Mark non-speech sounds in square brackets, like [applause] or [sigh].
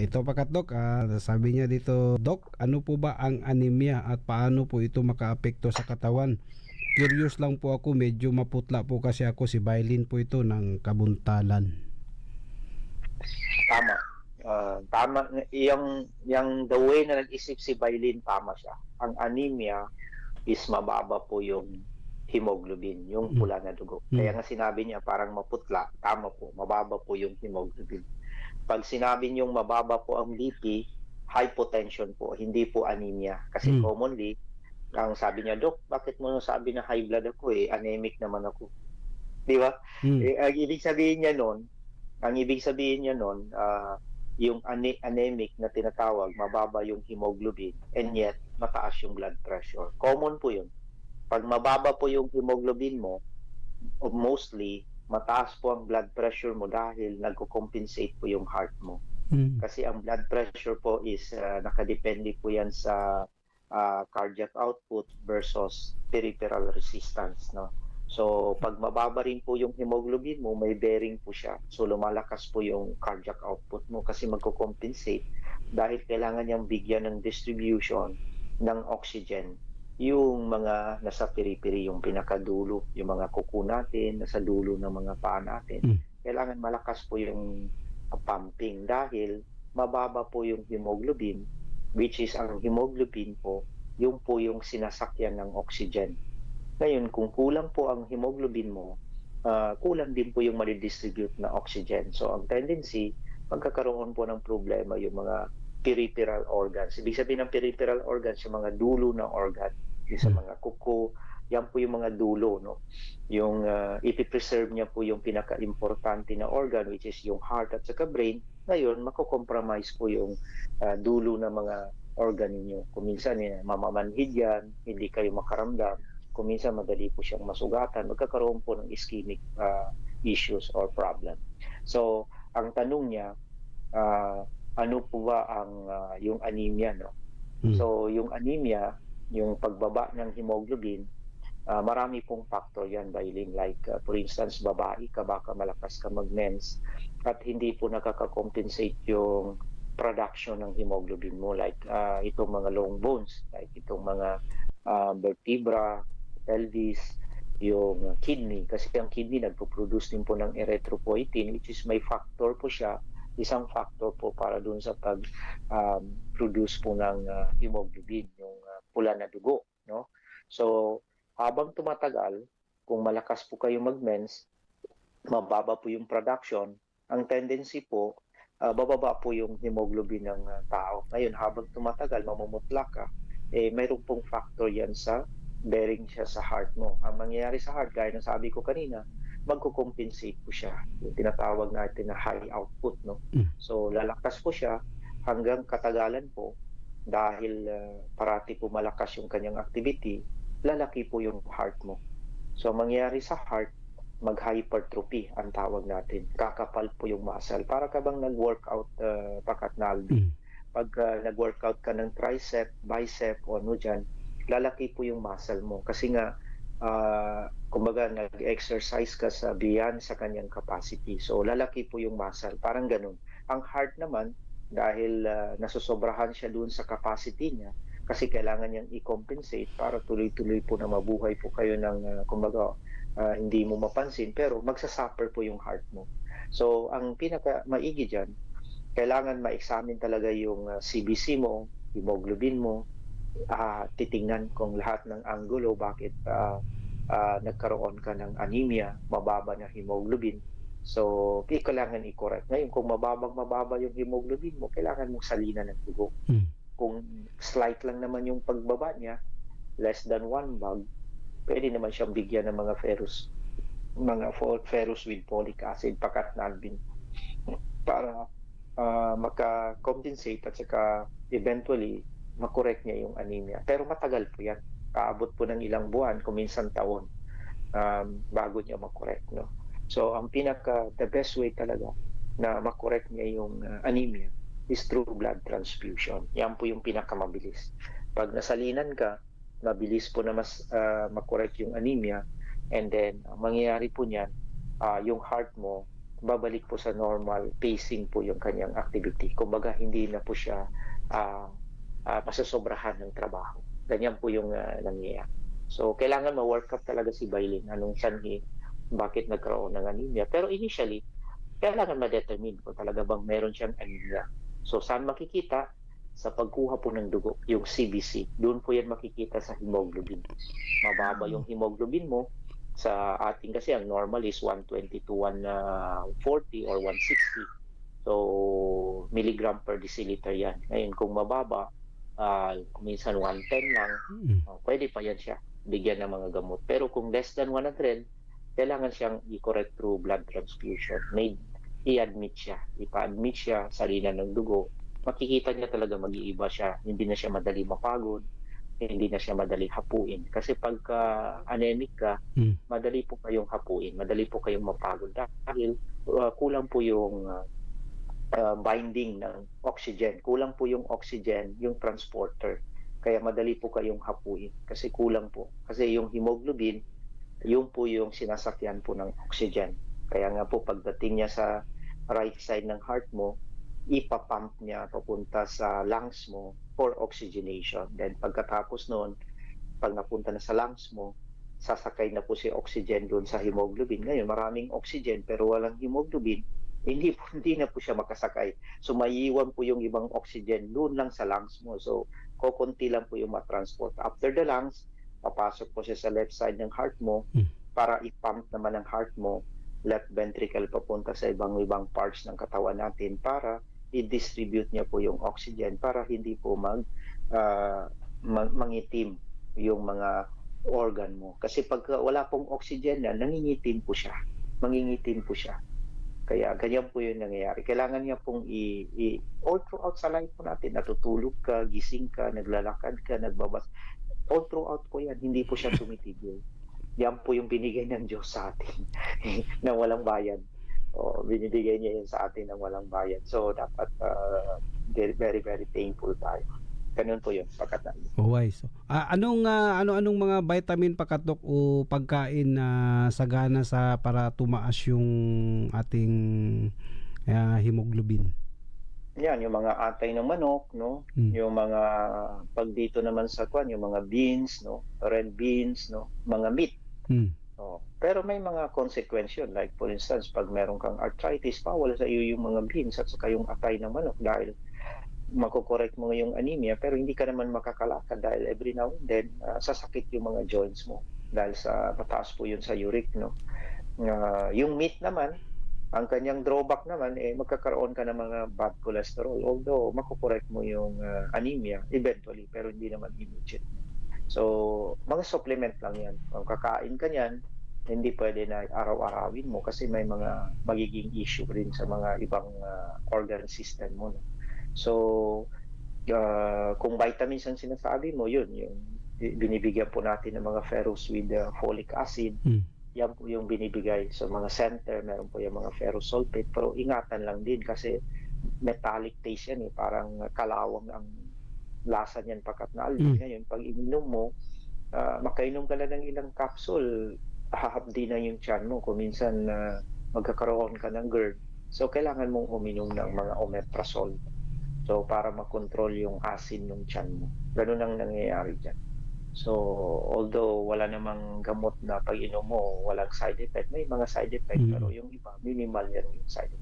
Ito pakat Dok, ah, sabi niya dito, Dok, ano po ba ang anemia at paano po ito makaapekto sa katawan? Curious lang po ako, medyo maputla po kasi ako si Bailin po ito ng kabuntalan. Tama. Ah, tama yung yung the way na nag-isip si Bailin tama siya. Ang anemia is mababa po yung hemoglobin, yung Mm. pula na dugo. Mm. Kaya nga sinabi niya parang maputla, tama po, mababa po yung hemoglobin. Pag sinabi niyong mababa po ang BP, hypotension po, hindi po anemia. Kasi Mm. commonly, ang sabi niya, Dok, bakit mo sabi na high blood ako eh, anemic naman ako. Di ba? Hmm. Eh, ang ibig sabihin niya nun, ang ibig sabihin niya nun, ah, yung ane- anemic na tinatawag, mababa yung hemoglobin, and yet, mataas yung blood pressure. Common po yun. Pag mababa po yung hemoglobin mo, mostly, mataas po ang blood pressure mo dahil nagko-compensate po yung heart mo. Hmm. Kasi ang blood pressure po is ah, nakadepende po yan sa ah, cardiac output versus peripheral resistance. No? So, pag mababa rin po yung hemoglobin mo, may bearing po siya. So, lumalakas po yung cardiac output mo kasi magko-compensate dahil kailangan niyang bigyan ng distribution ng oxygen yung mga nasa periphery, yung pinakadulo, yung mga kuko natin, nasa dulo ng mga paa natin. Mm. Kailangan malakas po yung pumping dahil mababa po yung hemoglobin which is ang hemoglobin po yung po yung sinasakyan ng oxygen. Ngayon, kung kulang po ang hemoglobin mo, ah, kulang din po yung madidistribute na oxygen. So, ang tendency, magkakaroon po ng problema yung mga peripheral organs. Ibig sabihin ng peripheral organs, yung mga dulo ng organ, sa mga kuko, yan po yung mga dulo, no? Yung uh, ipipreserve niya po yung pinaka-importante na organ, which is yung heart at saka brain. Ngayon, mako-compromise po yung ah, dulo ng mga organ ninyo. Kung minsan, eh, mamamanhid yan, hindi kayo makaramdam. Kung minsan, madali po siyang masugatan. Magkakaroon po ng ischemic ah, issues or problem. So, ang tanong niya, ah, ano po ba ang ah, yung anemia, no? Hmm. So, yung anemia, yung pagbaba ng hemoglobin, ah, marami pong factor yan, Bailing. Like, ah, for instance, babae ka, baka malakas ka mag-mens at hindi po nakaka-compensate yung production ng hemoglobin mo. Like, ah, itong mga long bones, like itong mga ah, vertebra, pelvis, yung kidney. Kasi ang kidney nagpo-produce din po ng erythropoietin, which is may factor po siya isang factor po para dun sa pag um, produce po ng uh, hemoglobin, yung uh, pula na dugo, no? So, habang tumatagal, kung malakas po kayo mag-mens, mababa po yung production, ang tendency po, uh, bababa po yung hemoglobin ng uh, tao. Ngayon, habang tumatagal, mamumutla ka, eh, mayroon pong factor yan sa bearing siya sa heart mo. Ang mangyayari sa heart, gaya ng sabi ko kanina, magko-compensate po siya. Yung tinatawag natin na high output, no? Mm. So, lalakas po siya hanggang katagalan po dahil uh, parati po malakas yung kanyang activity, lalaki po yung heart mo. So, ang mangyayari sa heart, mag-hypertrophy ang tawag natin. Kakapal po yung muscle. Para ka bang nag-workout uh, pakat na Alvin. Hmm. Pag uh, nag-workout ka ng tricep, bicep, o ano dyan, lalaki po yung muscle mo. Kasi nga, uh, kumbaga, nag-exercise ka sa beyond sa kanyang capacity. So, lalaki po yung muscle. Parang ganun. Ang heart naman, dahil uh, nasusobrahan siya doon sa capacity niya, kasi kailangan niyang i-compensate para tuloy-tuloy po na mabuhay po kayo ng, uh, kumbaga, uh, hindi mo mapansin, pero magsasuffer po yung heart mo. So, ang pinaka maigi dyan, kailangan ma-examine talaga yung uh, CBC mo, hemoglobin mo, uh, titingnan kung lahat ng anggulo bakit uh, uh, nagkaroon ka ng anemia, mababa na hemoglobin. So, kailangan i-correct. Ngayon, kung mababang mababa yung hemoglobin mo, kailangan mong salina ng dugo. Hmm. Kung slight lang naman yung pagbaba niya, less than one bag, pwede naman siyang bigyan ng mga ferrous mga ferrous with folic acid, pakat na albin para uh, maka-compensate at saka eventually makorek niya yung anemia. Pero matagal po yan. Kaabot po ng ilang buwan, kuminsan taon um, bago niya makorek. No? So, ang pinaka, the best way talaga na makorek niya yung uh, anemia is through blood transfusion. Yan po yung pinakamabilis. Pag nasalinan ka, mabilis po na mas uh, makorek yung anemia and then ang mangyayari po niyan, uh, yung heart mo babalik po sa normal pacing po yung kanyang activity. Kumbaga, hindi na po siya uh, uh, masasobrahan ng trabaho. Ganyan po yung uh, nangyayari. So, kailangan ma-work up talaga si Bailin. Anong sanhi, bakit nagkaroon ng anemia. Pero initially, kailangan ma-determine kung talaga bang meron siyang anemia. So, saan makikita? Sa pagkuha po ng dugo, yung CBC. Doon po yan makikita sa hemoglobin. Mababa yung hemoglobin mo, sa ating kasi ang normal is 120 to 140 or 160. So, milligram per deciliter yan. Ngayon, kung mababa, uh, minsan 110 lang, uh, pwede pa yan siya bigyan ng mga gamot. Pero kung less than 100, kailangan siyang i-correct through blood transfusion. May i-admit siya, ipa-admit siya, salina ng dugo, makikita niya talaga mag-iiba siya. Hindi na siya madali mapagod, hindi na siya madali hapuin. Kasi pagka anemic ka, mm. madali po kayong hapuin, madali po kayong mapagod dahil uh, kulang po yung uh, uh, binding ng oxygen. Kulang po yung oxygen, yung transporter. Kaya madali po kayong hapuin kasi kulang po. Kasi yung hemoglobin, yung po yung sinasakyan po ng oxygen. Kaya nga po pagdating niya sa right side ng heart mo, ipapump niya papunta sa lungs mo for oxygenation. Then pagkatapos noon, pag napunta na sa lungs mo, sasakay na po si oxygen doon sa hemoglobin. Ngayon, maraming oxygen pero walang hemoglobin, hindi po, [laughs] hindi na po siya makasakay. So maiiwan po yung ibang oxygen doon lang sa lungs mo. So kokonti lang po yung matransport. After the lungs, papasok po siya sa left side ng heart mo hmm. para i-pump naman ng heart mo left ventricle papunta sa ibang ibang parts ng katawan natin para i-distribute niya po yung oxygen para hindi po mag, uh, mag mangitim yung mga organ mo. Kasi pag wala pong oxygen na, nangingitim po siya. Mangingitim po siya. Kaya ganyan po yung nangyayari. Kailangan niya pong i, i all throughout sa life po natin, natutulog ka, gising ka, naglalakad ka, nagbabas. All throughout po yan, hindi po siya tumitigil. [laughs] Yan po yung binigay ng Diyos sa atin [laughs] na walang bayad o binibigay niya yun sa atin ng walang bayad. So, dapat uh, very, very, painful tayo. Ganun po yun, pagkataan. Oh, wise. So, uh, anong, uh, ano-anong mga vitamin pakatok o pagkain na uh, sagana sa para tumaas yung ating uh, hemoglobin? Yan, yung mga atay ng manok, no? Hmm. Yung mga pag dito naman sa kwan, yung mga beans, no? Red beans, no? Mga meat. Hmm. Oh. Pero may mga consequence yun. Like for instance, pag meron kang arthritis, bawal sa iyo yung mga beans at saka yung atay ng manok dahil makokorek mo yung anemia pero hindi ka naman makakalakad dahil every now and then uh, sasakit yung mga joints mo dahil sa mataas po yun sa uric no uh, yung meat naman ang kanyang drawback naman eh magkakaroon ka ng mga bad cholesterol although makokorek mo yung uh, anemia eventually pero hindi naman immediate so mga supplement lang yan kung kakain ka niyan hindi pwede na araw-arawin mo kasi may mga magiging issue rin sa mga ibang uh, organ system mo. No? So, uh, kung vitamins ang sinasabi mo, yun, yung binibigyan po natin ng mga ferrous with uh, folic acid, mm. Yan po yung binibigay sa mga center, meron po yung mga ferrous sulfate, pero ingatan lang din kasi metallic taste yan eh, parang kalawang ang lasa niyan pagkat na alin. Mm. Ngayon, pag ininom mo, uh, makainom ka lang ng ilang capsule, hahapdi na yung tiyan mo kung minsan uh, magkakaroon ka ng GERD. So, kailangan mong uminom ng mga omeprazole. So, para makontrol yung asin ng tiyan mo. Ganun ang nangyayari dyan. So, although wala namang gamot na pag inom mo, walang side effect, may mga side effect, mm. pero yung iba, minimal yan yung side effect.